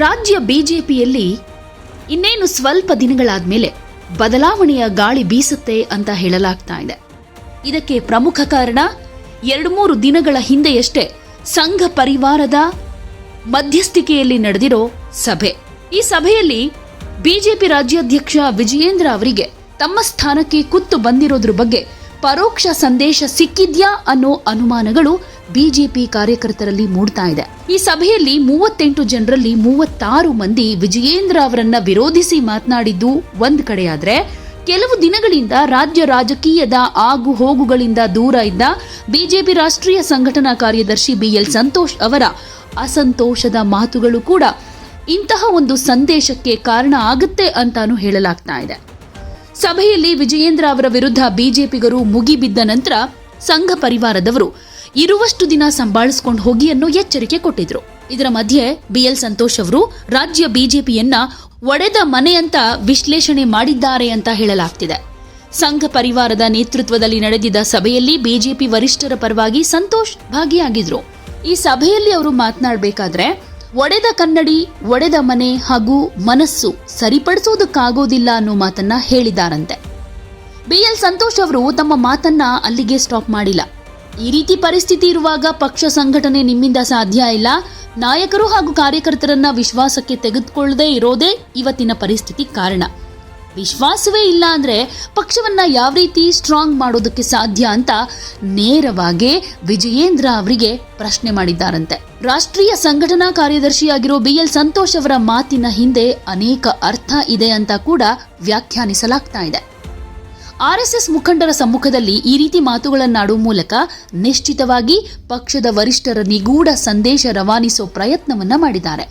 ರಾಜ್ಯ ಬಿಜೆಪಿಯಲ್ಲಿ ಇನ್ನೇನು ಸ್ವಲ್ಪ ದಿನಗಳಾದ್ಮೇಲೆ ಬದಲಾವಣೆಯ ಗಾಳಿ ಬೀಸುತ್ತೆ ಅಂತ ಹೇಳಲಾಗ್ತಾ ಇದೆ. ಇದಕ್ಕೆ ಪ್ರಮುಖ ಕಾರಣ ಎರಡು ಮೂರು ದಿನಗಳ ಹಿಂದೆಯಷ್ಟೇ ಸಂಘ ಪರಿವಾರದ ಮಧ್ಯಸ್ಥಿಕೆಯಲ್ಲಿ ನಡೆದಿರೋ ಸಭೆ. ಈ ಸಭೆಯಲ್ಲಿ ಬಿಜೆಪಿ ರಾಜ್ಯಾಧ್ಯಕ್ಷ ವಿಜಯೇಂದ್ರ ಅವರಿಗೆ ತಮ್ಮ ಸ್ಥಾನಕ್ಕೆ ಕುತ್ತು ಬಂದಿರೋದ್ರ ಬಗ್ಗೆ ಪರೋಕ್ಷ ಸಂದೇಶ ಸಿಕ್ಕಿದ್ಯಾ ಅನ್ನೋ ಅನುಮಾನಗಳು ಬಿಜೆಪಿ ಕಾರ್ಯಕರ್ತರಲ್ಲಿ ಮೂಡ್ತಾ ಇದೆ. ಈ ಸಭೆಯಲ್ಲಿ ಮೂವತ್ತೆಂಟು ಜನರಲ್ಲಿ ಮೂವತ್ತಾರು ಮಂದಿ ವಿಜಯೇಂದ್ರ ಅವರನ್ನ ವಿರೋಧಿಸಿ ಮಾತನಾಡಿದ್ದು ಒಂದ್ ಕಡೆಯಾದ್ರೆ, ಕೆಲವು ದಿನಗಳಿಂದ ರಾಜ್ಯ ರಾಜಕೀಯದ ಆಗು ಹೋಗುಗಳಿಂದ ದೂರ ಇದ್ದ ಬಿಜೆಪಿ ರಾಷ್ಟ್ರೀಯ ಸಂಘಟನಾ ಕಾರ್ಯದರ್ಶಿ ಬಿಎಲ್ ಸಂತೋಷ್ ಅವರ ಅಸಂತೋಷದ ಮಾತುಗಳು ಕೂಡ ಇಂತಹ ಒಂದು ಸಂದೇಶಕ್ಕೆ ಕಾರಣ ಆಗುತ್ತೆ ಅಂತಾನು ಹೇಳಲಾಗ್ತಾ ಇದೆ. ಸಭೆಯಲ್ಲಿ ವಿಜಯೇಂದ್ರ ಅವರ ವಿರುದ್ಧ ಬಿಜೆಪಿಗರು ಮುಗಿಬಿದ್ದ ನಂತರ ಸಂಘ ಪರಿವಾರದವರು ಇರುವಷ್ಟು ದಿನ ಸಂಭಾಳಿಸಿಕೊಂಡು ಹೋಗಿ ಅನ್ನೋ ಎಚ್ಚರಿಕೆ ಕೊಟ್ಟಿದ್ರು. ಇದರ ಮಧ್ಯೆ ಬಿಎಲ್ ಸಂತೋಷ್ ಅವರು ರಾಜ್ಯ ಬಿಜೆಪಿಯನ್ನ ಒಡೆದ ಮನೆ ಅಂತ ವಿಶ್ಲೇಷಣೆ ಮಾಡಿದ್ದಾರೆ ಅಂತ ಹೇಳಲಾಗ್ತಿದೆ. ಸಂಘ ಪರಿವಾರದ ನೇತೃತ್ವದಲ್ಲಿ ನಡೆದಿದ್ದ ಸಭೆಯಲ್ಲಿ ಬಿಜೆಪಿ ವರಿಷ್ಠರ ಪರವಾಗಿ ಸಂತೋಷ್ ಭಾಗಿಯಾಗಿದ್ರು. ಈ ಸಭೆಯಲ್ಲಿ ಅವರು ಮಾತನಾಡಬೇಕಾದ್ರೆ ಒಡೆದ ಕನ್ನಡಿ, ಒಡೆದ ಮನೆ ಹಾಗೂ ಮನಸ್ಸು ಸರಿಪಡಿಸೋದಕ್ಕಾಗೋದಿಲ್ಲ ಅನ್ನೋ ಮಾತನ್ನ ಹೇಳಿದಾರಂತೆ. ಬಿಎಲ್ ಸಂತೋಷ್ ಅವರು ತಮ್ಮ ಮಾತನ್ನ ಅಲ್ಲಿಗೆ ಸ್ಟಾಪ್ ಮಾಡಿಲ್ಲ. ಈ ರೀತಿ ಪರಿಸ್ಥಿತಿ ಇರುವಾಗ ಪಕ್ಷ ಸಂಘಟನೆ ನಿಮ್ಮಿಂದ ಸಾಧ್ಯ ಇಲ್ಲ. ನಾಯಕರು ಹಾಗೂ ಕಾರ್ಯಕರ್ತರನ್ನ ವಿಶ್ವಾಸಕ್ಕೆ ತೆಗೆದುಕೊಳ್ಳದೆ ಇರೋದೇ ಇವತ್ತಿನ ಪರಿಸ್ಥಿತಿ ಕಾರಣ. ವಿಶ್ವಾಸವೇ ಇಲ್ಲ ಅಂದರೆ ಪಕ್ಷವನ್ನು ಯಾವ ರೀತಿ ಸ್ಟ್ರಾಂಗ್ ಮಾಡೋದಕ್ಕೆ ಸಾಧ್ಯ ಅಂತ ನೇರವಾಗಿ ವಿಜಯೇಂದ್ರ ಅವರಿಗೆ ಪ್ರಶ್ನೆ ಮಾಡಿದ್ದಾರಂತೆ. ರಾಷ್ಟ್ರೀಯ ಸಂಘಟನಾ ಕಾರ್ಯದರ್ಶಿಯಾಗಿರೋ ಬಿ ಎಲ್ ಸಂತೋಷ್ ಅವರ ಮಾತಿನ ಹಿಂದೆ ಅನೇಕ ಅರ್ಥ ಇದೆ ಅಂತ ಕೂಡ ವ್ಯಾಖ್ಯಾನಿಸಲಾಗ್ತಾ ಇದೆ. ಆರ್ಎಸ್ಎಸ್ ಮುಖಂಡರ ಸಮ್ಮುಖದಲ್ಲಿ ಈ ರೀತಿ ಮಾತುಗಳನ್ನಾಡುವ ಮೂಲಕ ನಿಶ್ಚಿತವಾಗಿ ಪಕ್ಷದ ವರಿಷ್ಠರ ನಿಗೂಢ ಸಂದೇಶ ರವಾನಿಸೋ ಪ್ರಯತ್ನವನ್ನ ಮಾಡಿದ್ದಾರೆ.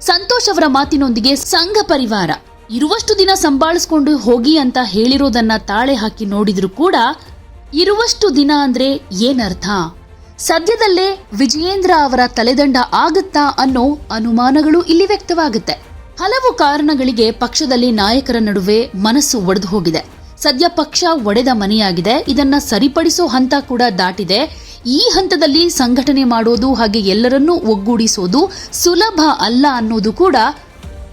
ಸಂತೋಷ್ ಅವರ ಮಾತಿನೊಂದಿಗೆ ಸಂಘ ಪರಿವಾರ ಇರುವಷ್ಟು ದಿನ ಸಂಭಾಳಿಸ್ಕೊಂಡು ಹೋಗಿ ಅಂತ ಹೇಳಿರೋದನ್ನ ತಾಳೆ ಹಾಕಿ ನೋಡಿದ್ರು ಕೂಡ ಇರುವಷ್ಟು ದಿನ ಅಂದ್ರೆ ಏನರ್ಥ? ಸದ್ಯದಲ್ಲೇ ವಿಜಯೇಂದ್ರ ಅವರ ತಲೆದಂಡ ಆಗುತ್ತಾ ಅನ್ನೋ ಅನುಮಾನಗಳು ಇಲ್ಲಿ ವ್ಯಕ್ತವಾಗುತ್ತೆ. ಹಲವು ಕಾರಣಗಳಿಗೆ ಪಕ್ಷದಲ್ಲಿ ನಾಯಕರ ನಡುವೆ ಮನಸ್ಸು ಒಡೆದು ಹೋಗಿದೆ. ಸದ್ಯ ಪಕ್ಷ ಒಡೆದ ಮನೆಯಾಗಿದೆ. ಇದನ್ನ ಸರಿಪಡಿಸೋ ಹಂತ ಕೂಡ ದಾಟಿದೆ. ಈ ಹಂತದಲ್ಲಿ ಸಂಘಟನೆ ಮಾಡೋದು ಹಾಗೆ ಎಲ್ಲರನ್ನೂ ಒಗ್ಗೂಡಿಸೋದು ಸುಲಭ ಅಲ್ಲ ಅನ್ನೋದು ಕೂಡ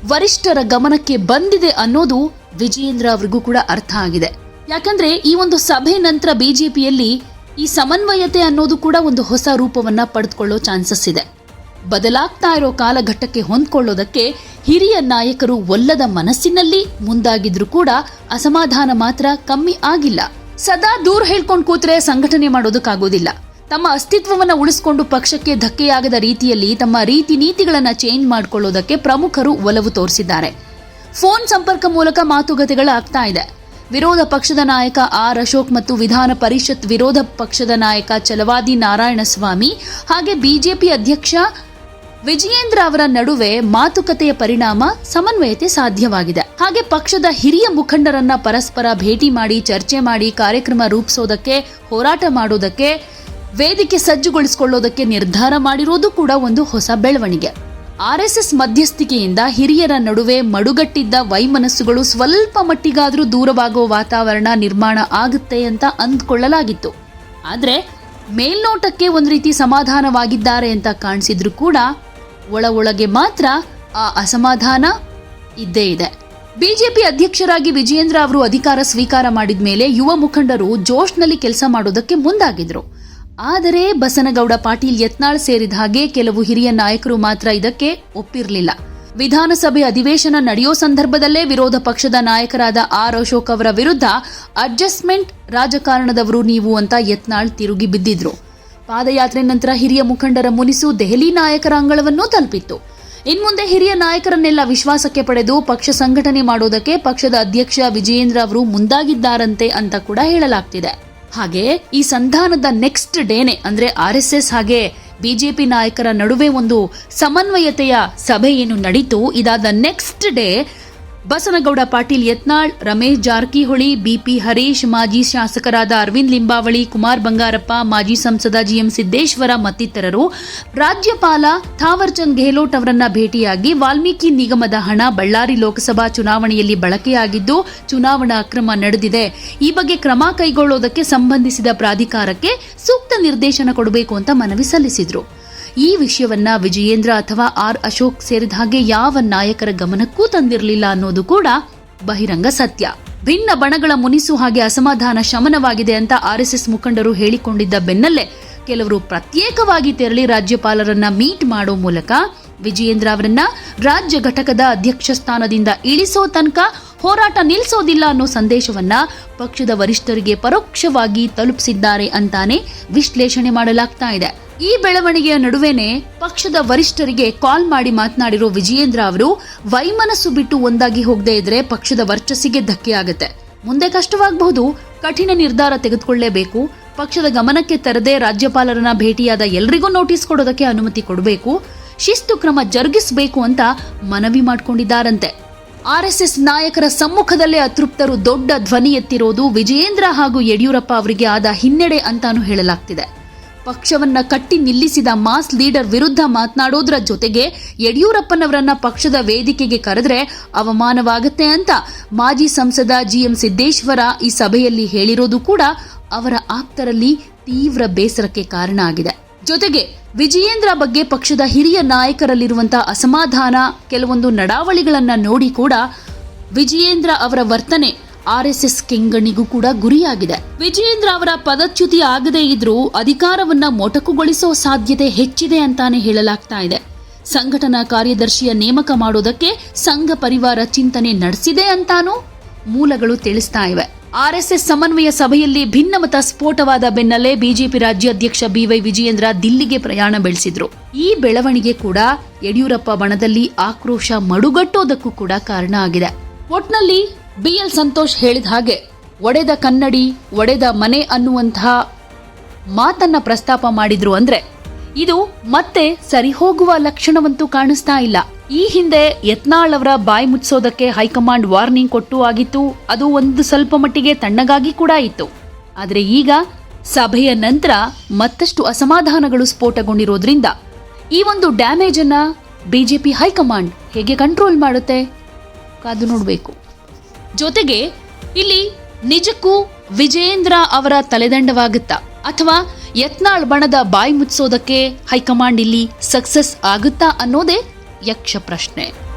ವರಿಷ್ಠರ ಗಮನಕ್ಕೆ ಬಂದಿದೆ ಅನ್ನೋದು ವಿಜಯೇಂದ್ರ ಅವರಿಗೂ ಕೂಡ ಅರ್ಥ ಆಗಿದೆ. ಯಾಕಂದ್ರೆ ಈ ಒಂದು ಸಭೆ ನಂತರ ಬಿಜೆಪಿಯಲ್ಲಿ ಈ ಸಮನ್ವಯತೆ ಅನ್ನೋದು ಕೂಡ ಒಂದು ಹೊಸ ರೂಪವನ್ನ ಪಡೆದುಕೊಳ್ಳೋ ಚಾನ್ಸಸ್ ಇದೆ. ಬದಲಾಗ್ತಾ ಇರೋ ಕಾಲಘಟ್ಟಕ್ಕೆ ಹೊಂದ್ಕೊಳ್ಳೋದಕ್ಕೆ ಹಿರಿಯ ನಾಯಕರು ಒಲ್ಲದ ಮನಸ್ಸಿನಲ್ಲಿ ಮುಂದಾಗಿದ್ರು ಕೂಡ ಅಸಮಾಧಾನ ಮಾತ್ರ ಕಮ್ಮಿ ಆಗಿಲ್ಲ. ಸದಾ ದೂರ ಹೇಳ್ಕೊಂಡು ಕೂತ್ರೆ ಸಂಘಟನೆ ಮಾಡೋದಕ್ಕಾಗೋದಿಲ್ಲ. ತಮ್ಮ ಅಸ್ತಿತ್ವವನ್ನು ಉಳಿಸಿಕೊಂಡು ಪಕ್ಷಕ್ಕೆ ಧಕ್ಕೆಯಾಗದ ರೀತಿಯಲ್ಲಿ ತಮ್ಮ ರೀತಿ ನೀತಿಗಳನ್ನು ಚೇಂಜ್ ಮಾಡಿಕೊಳ್ಳೋದಕ್ಕೆ ಪ್ರಮುಖರು ಒಲವು ತೋರಿಸಿದ್ದಾರೆ. ಫೋನ್ ಸಂಪರ್ಕ ಮೂಲಕ ಮಾತುಕತೆಗಳಾಗ್ತಾ ಇದೆ. ವಿರೋಧ ಪಕ್ಷದ ನಾಯಕ ಆರ್ ಅಶೋಕ್ ಮತ್ತು ವಿಧಾನ ಪರಿಷತ್ ವಿರೋಧ ಪಕ್ಷದ ನಾಯಕ ಚಲವಾದಿ ನಾರಾಯಣಸ್ವಾಮಿ ಹಾಗೆ ಬಿಜೆಪಿ ಅಧ್ಯಕ್ಷ ವಿಜಯೇಂದ್ರ ಅವರ ನಡುವೆ ಮಾತುಕತೆಯ ಪರಿಣಾಮ ಸಮನ್ವಯತೆ ಸಾಧ್ಯವಾಗಿದೆ. ಹಾಗೆ ಪಕ್ಷದ ಹಿರಿಯ ಮುಖಂಡರನ್ನ ಪರಸ್ಪರ ಭೇಟಿ ಮಾಡಿ, ಚರ್ಚೆ ಮಾಡಿ, ಕಾರ್ಯಕ್ರಮ ರೂಪಿಸೋದಕ್ಕೆ, ಹೋರಾಟ ಮಾಡೋದಕ್ಕೆ ವೇದಿಕೆ ಸಜ್ಜುಗೊಳಿಸಿಕೊಳ್ಳೋದಕ್ಕೆ ನಿರ್ಧಾರ ಮಾಡಿರೋದು ಕೂಡ ಒಂದು ಹೊಸ ಬೆಳವಣಿಗೆ. ಆರ್ಎಸ್ಎಸ್ ಮಧ್ಯಸ್ಥಿಕೆಯಿಂದ ಹಿರಿಯರ ನಡುವೆ ಮಡುಗಟ್ಟಿದ್ದ ವೈಮನಸ್ಸುಗಳು ಸ್ವಲ್ಪ ಮಟ್ಟಿಗಾದರೂ ದೂರವಾಗುವ ವಾತಾವರಣ ನಿರ್ಮಾಣ ಆಗುತ್ತೆ ಅಂತ ಅಂದ್ಕೊಳ್ಳಲಾಗಿತ್ತು. ಆದರೆ ಮೇಲ್ನೋಟಕ್ಕೆ ಒಂದು ರೀತಿ ಸಮಾಧಾನವಾಗಿದ್ದಾರೆ ಅಂತ ಕಾಣಿಸಿದ್ರು ಕೂಡ ಒಳ ಒಳಗೆ ಮಾತ್ರ ಆ ಅಸಮಾಧಾನ ಇದ್ದೇ ಇದೆ. ಬಿಜೆಪಿ ಅಧ್ಯಕ್ಷರಾಗಿ ವಿಜಯೇಂದ್ರ ಅವರು ಅಧಿಕಾರ ಸ್ವೀಕಾರ ಮಾಡಿದ ಮೇಲೆ ಯುವ ಮುಖಂಡರು ಜೋಶ್ನಲ್ಲಿ ಕೆಲಸ ಮಾಡೋದಕ್ಕೆ ಮುಂದಾಗಿದ್ರು. ಆದರೆ ಬಸನಗೌಡ ಪಾಟೀಲ್ ಯತ್ನಾಳ್ ಸೇರಿದ ಹಾಗೆ ಕೆಲವು ಹಿರಿಯ ನಾಯಕರು ಮಾತ್ರ ಇದಕ್ಕೆ ಒಪ್ಪಿರಲಿಲ್ಲ. ವಿಧಾನಸಭೆ ಅಧಿವೇಶನ ನಡೆಯೋ ಸಂದರ್ಭದಲ್ಲೇ ವಿರೋಧ ಪಕ್ಷದ ನಾಯಕರಾದ ಆರ್ ಅಶೋಕ್ ಅವರ ವಿರುದ್ಧ ಅಡ್ಜಸ್ಟ್ಮೆಂಟ್ ರಾಜಕಾರಣದವರು ನೀವು ಅಂತ ಯತ್ನಾಳ್ ತಿರುಗಿ ಬಿದ್ದಿದ್ರು. ಪಾದಯಾತ್ರೆ ನಂತರ ಹಿರಿಯ ಮುಖಂಡರ ಮುನಿಸು ದೆಹಲಿ ನಾಯಕರ ಅಂಗಳವನ್ನು ತಲುಪಿತ್ತು. ಇನ್ಮುಂದೆ ಹಿರಿಯ ನಾಯಕರನ್ನೆಲ್ಲ ವಿಶ್ವಾಸಕ್ಕೆ ಪಡೆದು ಪಕ್ಷ ಸಂಘಟನೆ ಮಾಡೋದಕ್ಕೆ ಪಕ್ಷದ ಅಧ್ಯಕ್ಷ ವಿಜಯೇಂದ್ರ ಅವರು ಮುಂದಾಗಿದ್ದಾರಂತೆ ಅಂತ ಕೂಡ ಹೇಳಲಾಗ್ತಿದೆ. ಹಾಗೆ ಈ ಸಂಧಾನದ ನೆಕ್ಸ್ಟ್ ಡೇನೆ ಅಂದ್ರೆ ಆರ್ ಎಸ್ ಎಸ್ ಹಾಗೆ ಬಿಜೆಪಿ ನಾಯಕರ ನಡುವೆ ಒಂದು ಸಮನ್ವಯತೆಯ ಸಭೆ ಏನು ನಡೀತು, ಇದಾದ next day Basanagouda Patil Yatnal, Ramesh Jarkiholi, B Harish, ಮಾಜಿ ಶಾಸಕರಾದ ಅರವಿಂದ್ ಲಿಂಬಾವಳಿ, ಕುಮಾರ್ ಬಂಗಾರಪ್ಪ, ಮಾಜಿ ಸಂಸದ ಜಿಎಂ ಸಿದ್ದೇಶ್ವರ ಮತ್ತಿತರರು ರಾಜ್ಯಪಾಲ ಥಾವರ್ಚಂದ್ ಗೆಹ್ಲೋಟ್ ಅವರನ್ನ ಭೇಟಿಯಾಗಿ ವಾಲ್ಮೀಕಿ ನಿಗಮದ ಹಣ ಬಳ್ಳಾರಿ ಲೋಕಸಭಾ ಚುನಾವಣೆಯಲ್ಲಿ ಬಳಕೆಯಾಗಿದ್ದು ಚುನಾವಣಾ ಅಕ್ರಮ ನಡೆದಿದೆ. ಈ ಬಗ್ಗೆ ಕ್ರಮ ಕೈಗೊಳ್ಳೋದಕ್ಕೆ ಸಂಬಂಧಿಸಿದ ಪ್ರಾಧಿಕಾರಕ್ಕೆ ಸೂಕ್ತ ನಿರ್ದೇಶನ ಕೊಡಬೇಕು ಅಂತ ಮನವಿ ಸಲ್ಲಿಸಿದ್ರು. ಈ ವಿಷಯವನ್ನ ವಿಜಯೇಂದ್ರ ಅಥವಾ ಆರ್ ಅಶೋಕ್ ಸೇರಿದ ಹಾಗೆ ಯಾವ ನಾಯಕರ ಗಮನಕ್ಕೂ ತಂದಿರಲಿಲ್ಲ ಅನ್ನೋದು ಕೂಡ ಬಹಿರಂಗ ಸತ್ಯ. ಭಿನ್ನ ಬಣಗಳ ಮುನಿಸು ಹಾಗೆ ಅಸಮಾಧಾನ ಶಮನವಾಗಿದೆ ಅಂತ ಆರ್ಎಸ್ಎಸ್ ಮುಖಂಡರು ಹೇಳಿಕೊಂಡಿದ್ದ ಬೆನ್ನಲ್ಲೇ ಕೆಲವರು ಪ್ರತ್ಯೇಕವಾಗಿ ತೆರಳಿ ರಾಜ್ಯಪಾಲರನ್ನ ಮೀಟ್ ಮಾಡೋ ಮೂಲಕ ವಿಜಯೇಂದ್ರ ಅವರನ್ನ ರಾಜ್ಯ ಘಟಕದ ಅಧ್ಯಕ್ಷ ಸ್ಥಾನದಿಂದ ಇಳಿಸೋ ತನಕ ಹೋರಾಟ ನಿಲ್ಲಿಸೋದಿಲ್ಲ ಅನ್ನೋ ಸಂದೇಶವನ್ನ ಪಕ್ಷದ ವರಿಷ್ಠರಿಗೆ ಪರೋಕ್ಷವಾಗಿ ತಲುಪಿಸಿದ್ದಾರೆ ಅಂತಾನೆ ವಿಶ್ಲೇಷಣೆ ಮಾಡಲಾಗ್ತಾ ಇದೆ. ಈ ಬೆಳವಣಿಗೆಯ ನಡುವೆನೆ ಪಕ್ಷದ ವರಿಷ್ಠರಿಗೆ ಕಾಲ್ ಮಾಡಿ ಮಾತನಾಡಿರೋ ವಿಜಯೇಂದ್ರ ಅವರು, ವೈಮನಸ್ಸು ಬಿಟ್ಟು ಒಂದಾಗಿ ಹೋಗದೇ ಇದ್ರೆ ಪಕ್ಷದ ವರ್ಚಸ್ಸಿಗೆ ಧಕ್ಕೆ ಆಗುತ್ತೆ. ಮುಂದೆ ಕಷ್ಟವಾಗಬಹುದು, ಕಠಿಣ ನಿರ್ಧಾರ ತೆಗೆದುಕೊಳ್ಳೇಬೇಕು, ಪಕ್ಷದ ಗಮನಕ್ಕೆ ತರದೆ ರಾಜ್ಯಪಾಲರನ್ನ ಭೇಟಿಯಾದ ಎಲ್ರಿಗೂ ನೋಟಿಸ್ ಕೊಡೋದಕ್ಕೆ ಅನುಮತಿ ಕೊಡಬೇಕು, ಶಿಸ್ತು ಕ್ರಮ ಜರುಗಿಸಬೇಕು ಅಂತ ಮನವಿ ಮಾಡಿಕೊಂಡಿದ್ದಾರಂತೆ. ಆರ್ಎಸ್ಎಸ್ ನಾಯಕರ ಸಮ್ಮುಖದಲ್ಲೇ ಅತೃಪ್ತರು ದೊಡ್ಡ ಧ್ವನಿ ಎತ್ತಿರೋದು ವಿಜಯೇಂದ್ರ ಹಾಗೂ ಯಡಿಯೂರಪ್ಪ ಅವರಿಗೆ ಆದ ಹಿನ್ನಡೆ ಅಂತಾನೂ ಹೇಳಲಾಗ್ತಿದೆ. ಪಕ್ಷವನ್ನ ಕಟ್ಟಿ ನಿಲ್ಲಿಸಿದ ಮಾಸ್ ಲೀಡರ್ ವಿರುದ್ಧ ಮಾತನಾಡೋದ್ರ ಜೊತೆಗೆ ಯಡಿಯೂರಪ್ಪನವರನ್ನ ಪಕ್ಷದ ವೇದಿಕೆಗೆ ಕರೆದ್ರೆ ಅವಮಾನವಾಗತ್ತೆ ಅಂತ ಮಾಜಿ ಸಂಸದ ಜಿಎಂ ಸಿದ್ದೇಶ್ವರ ಈ ಸಭೆಯಲ್ಲಿ ಹೇಳಿರೋದು ಕೂಡ ಅವರ ಆಪ್ತರಲ್ಲಿ ತೀವ್ರ ಬೇಸರಕ್ಕೆ ಕಾರಣ ಆಗಿದೆ. ಜೊತೆಗೆ ವಿಜಯೇಂದ್ರ ಬಗ್ಗೆ ಪಕ್ಷದ ಹಿರಿಯ ನಾಯಕರಲ್ಲಿರುವಂತಹ ಅಸಮಾಧಾನ, ಕೆಲವೊಂದು ನಡಾವಳಿಗಳನ್ನ ನೋಡಿ ಕೂಡ ವಿಜಯೇಂದ್ರ ಅವರ ವರ್ತನೆ ಆರ್ಎಸ್ಎಸ್ ಕೆಂಗಣಿಗೂ ಕೂಡ ಗುರಿಯಾಗಿದೆ. ವಿಜಯೇಂದ್ರ ಅವರ ಪದಚ್ಯುತಿ ಆಗದೇ ಇದ್ರೂ ಅಧಿಕಾರವನ್ನ ಮೊಟಕುಗೊಳಿಸೋ ಸಾಧ್ಯತೆ ಹೆಚ್ಚಿದೆ ಅಂತಾನೆ ಹೇಳಲಾಗ್ತಾ ಇದೆ. ಸಂಘಟನಾ ಕಾರ್ಯದರ್ಶಿಯ ನೇಮಕ ಮಾಡೋದಕ್ಕೆ ಸಂಘ ಪರಿವಾರ ಚಿಂತನೆ ನಡೆಸಿದೆ ಅಂತಾನೂ ಮೂಲಗಳು ತಿಳಿಸ್ತಾ ಇವೆ. ಆರ್ಎಸ್ಎಸ್ ಸಮನ್ವಯ ಸಭೆಯಲ್ಲಿ ಭಿನ್ನಮತ ಸ್ಫೋಟವಾದ ಬೆನ್ನಲ್ಲೇ ಬಿಜೆಪಿ ರಾಜ್ಯಾಧ್ಯಕ್ಷ ಬಿವೈ ವಿಜಯೇಂದ್ರ ದಿಲ್ಲಿಗೆ ಪ್ರಯಾಣ ಬೆಳೆಸಿದ್ರು. ಈ ಬೆಳವಣಿಗೆ ಕೂಡ ಯಡಿಯೂರಪ್ಪ ಬಣದಲ್ಲಿ ಆಕ್ರೋಶ ಮಡುಗಟ್ಟೋದಕ್ಕೂ ಕೂಡ ಕಾರಣ ಆಗಿದೆ. ಒಟ್ನಲ್ಲಿ ಬಿಎಲ್ ಸಂತೋಷ್ ಹೇಳಿದ ಹಾಗೆ, ಒಡೆದ ಕನ್ನಡಿ, ಒಡೆದ ಮನೆ ಅನ್ನುವಂತಹ ಮಾತನ್ನ ಪ್ರಸ್ತಾಪ ಮಾಡಿದ್ರು ಅಂದ್ರೆ, ಇದು ಮತ್ತೆ ಸರಿ ಹೋಗುವ ಲಕ್ಷಣವಂತೂ ಕಾಣಿಸ್ತಾ ಇಲ್ಲ. ಈ ಹಿಂದೆ ಯತ್ನಾಳ್ ಅವರ ಬಾಯಿ ಮುಚ್ಚೋದಕ್ಕೆ ಹೈಕಮಾಂಡ್ ವಾರ್ನಿಂಗ್ ಕೊಟ್ಟು ಆಗಿತ್ತು, ಅದು ಒಂದು ಸ್ವಲ್ಪ ಮಟ್ಟಿಗೆ ತಣ್ಣಗಾಗಿ ಕೂಡ ಇತ್ತು. ಆದರೆ ಈಗ ಸಭೆಯ ನಂತರ ಮತ್ತಷ್ಟು ಅಸಮಾಧಾನಗಳು ಸ್ಫೋಟಗೊಂಡಿರೋದ್ರಿಂದ, ಈ ಒಂದು ಡ್ಯಾಮೇಜ್ ಅನ್ನ ಬಿಜೆಪಿ ಹೈಕಮಾಂಡ್ ಹೇಗೆ ಕಂಟ್ರೋಲ್ ಮಾಡುತ್ತೆ? ಕಾದು ನೋಡಬೇಕು. ಜೊತೆಗೆ ಇಲ್ಲಿ ನಿಜಕ್ಕೂ ವಿಜಯೇಂದ್ರ ಅವರ ತಲೆದಂಡವಾಗುತ್ತಾ. ಅಥವಾ ಯತ್ನಾಳ್ ಬಣದ ಬಾಯಿ ಮುಚ್ಚೋದಕ್ಕೆ ಹೈಕಮಾಂಡ್ ಇಲ್ಲಿ ಸಕ್ಸಸ್ ಆಗುತ್ತಾ ಅನ್ನೋದೇ ಯಕ್ಷ ಪ್ರಶ್ನೆ.